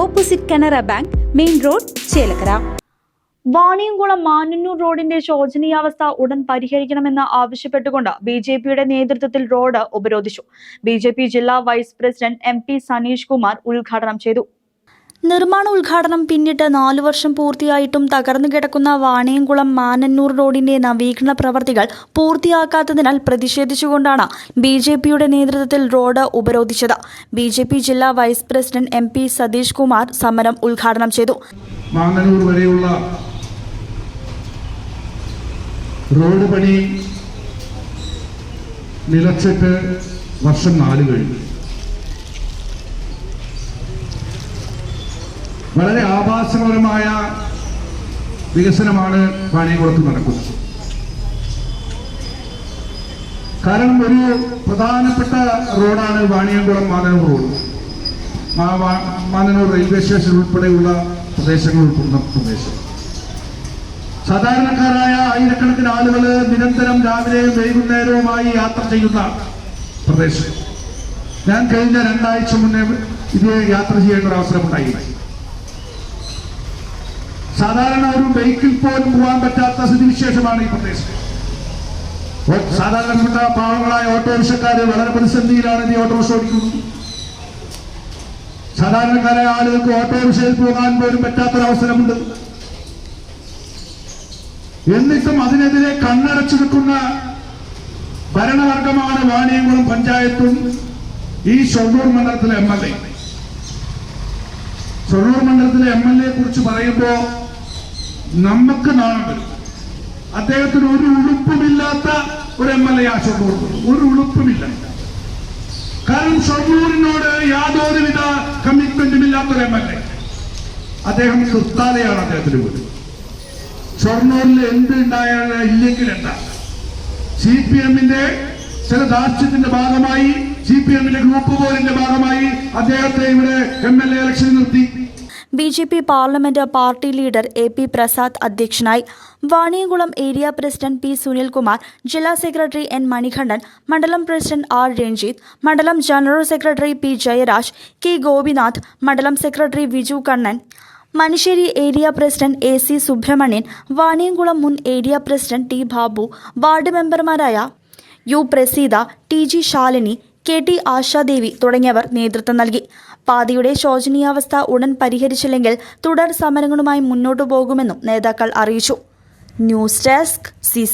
opposite Canara bank main road Chelakkara. Vaniyamkulam Manannur റോഡിന്റെ ശോചനീയാവസ്ഥ ഉടൻ പരിഹരിക്കണമെന്ന് ആവശ്യപ്പെട്ടുകൊണ്ട് ബി ജെ പിയുടെ നേതൃത്വത്തിൽ റോഡ് ഉപരോധിച്ചു. ബി ജില്ലാ vice president M P Saneesh Kumar ഉദ്ഘാടനം ചെയ്തു. നിർമ്മാണ ഉദ്ഘാടനം പിന്നിട്ട് നാലു വർഷം പൂർത്തിയായിട്ടും തകർന്നു കിടക്കുന്ന വാണിയംകുളം മാനന്നൂർ റോഡിന്റെ നവീകരണ പ്രവർത്തികൾ പൂർത്തിയാക്കാത്തതിനാൽ പ്രതിഷേധിച്ചുകൊണ്ടാണ് ബി ജെ പിയുടെ നേതൃത്വത്തിൽ റോഡ് ഉപരോധിച്ചത്. ബി ജെ പി ജില്ലാ vice president M P Satheesh Kumar സമരം ഉദ്ഘാടനം ചെയ്തു. മാനന്നൂർ വരെയുള്ള റോഡ് പണി നിലച്ചിട്ട് വർഷം നാല് കഴിഞ്ഞു. വളരെ ആഭാസപരമായ വികസനമാണ് പാണിയകുളത്ത് നടക്കുന്നത്. കാരണം ഒരു പ്രധാനപ്പെട്ട റോഡാണ് Vaniyamkulam Mananur road. Mananur railway station ഉൾപ്പെടെയുള്ള പ്രദേശങ്ങൾ ഉൾപ്പെടുന്ന പ്രദേശം. സാധാരണക്കാരായ ആയിരക്കണക്കിന് ആളുകൾ നിരന്തരം രാവിലെയും വൈകുന്നേരവുമായി യാത്ര ചെയ്യുന്ന പ്രദേശം. ഞാൻ കഴിഞ്ഞ രണ്ടാഴ്ച മുന്നേ ഇത് യാത്ര ചെയ്യേണ്ട ഒരു അവസരം അവസരമുണ്ടായി. സാധാരണ ഒരു ബൈക്കിൽ പോലും പോകാൻ പറ്റാത്ത സ്ഥിതിവിശേഷമാണ് ഈ പ്രദേശം. സാധാരണപ്പെട്ട പാവങ്ങളായ ഓട്ടോറിക്ഷക്കാർ വളരെ പ്രതിസന്ധിയിലാണ് ഈ ഓട്ടോറിക്ഷ ഓടിക്കുന്നത്. സാധാരണക്കാരായ ആളുകൾക്ക് ഓട്ടോറിക്ഷയിൽ പോകാൻ പോലും പറ്റാത്തൊരവസരമുണ്ട്. എന്നിട്ടും അതിനെതിരെ കണ്ണടച്ചു നിൽക്കുന്ന ഭരണവർഗമാണ് വാണിയംകുളം പഞ്ചായത്തും ഈ ഷൊർണൂർ മണ്ഡലത്തിലെ എം എൽ എ. ഷൊർണൂർ മണ്ഡലത്തിലെ എം എൽ എ കുറിച്ച് പറയുമ്പോ നമുക്ക് നാണം വരും അദ്ദേഹത്തിന് ഒരു ഉളുപ്പുമില്ലാത്ത ഒരു എം എൽ എ ആശുപത്രി. ഒരു ഉളുപ്പുമില്ല. കാരണം ഷൊർണൂരിനോട് യാതൊരുവിധ കമ്മിറ്റ്മെന്റും ഇല്ലാത്ത ഒരു എം എൽ എ. അദ്ദേഹം കൃത്താലയാണ് അദ്ദേഹത്തിന് വീട്. ഷൊർണൂരിൽ എന്ത് ഉണ്ടായാലും ഇല്ലെങ്കിൽ എന്താ? സി പി എമ്മിന്റെ ചില ദാർഷ്ട്യത്തിന്റെ ഭാഗമായി സി പി എമ്മിന്റെ ഗ്രൂപ്പ് പോലിന്റെ ഭാഗമായി അദ്ദേഹത്തെ ഇവിടെ എം എൽ എ ഇലക്ഷൻ നിർത്തി. B J P parliament party leader A P Prasad അധ്യക്ഷനായി Vaniyamkulam area president P Sunilkumar ജില്ലാ സെക്രട്ടറി എൻ മണികണ്ഠൻ മണ്ഡലം പ്രസിഡന്റ് ആർ രഞ്ജിത്ത് മണ്ഡലം general secretary P Jayaraj K Gopinath മണ്ഡലം secretary Viju Kannan Manisseri area president A C Subramanian Vaniyamkulam മുൻ area president T Babu ward മെമ്പർമാരായ U Praseetha T G Shalini K T Ashadevi തുടങ്ങിയവർ നേതൃത്വം നൽകി. പാതയുടെ ശോചനീയാവസ്ഥ ഉടൻ പരിഹരിച്ചില്ലെങ്കിൽ തുടർ സമരങ്ങളുമായി മുന്നോട്ടു പോകുമെന്നും നേതാക്കൾ അറിയിച്ചു. News desk C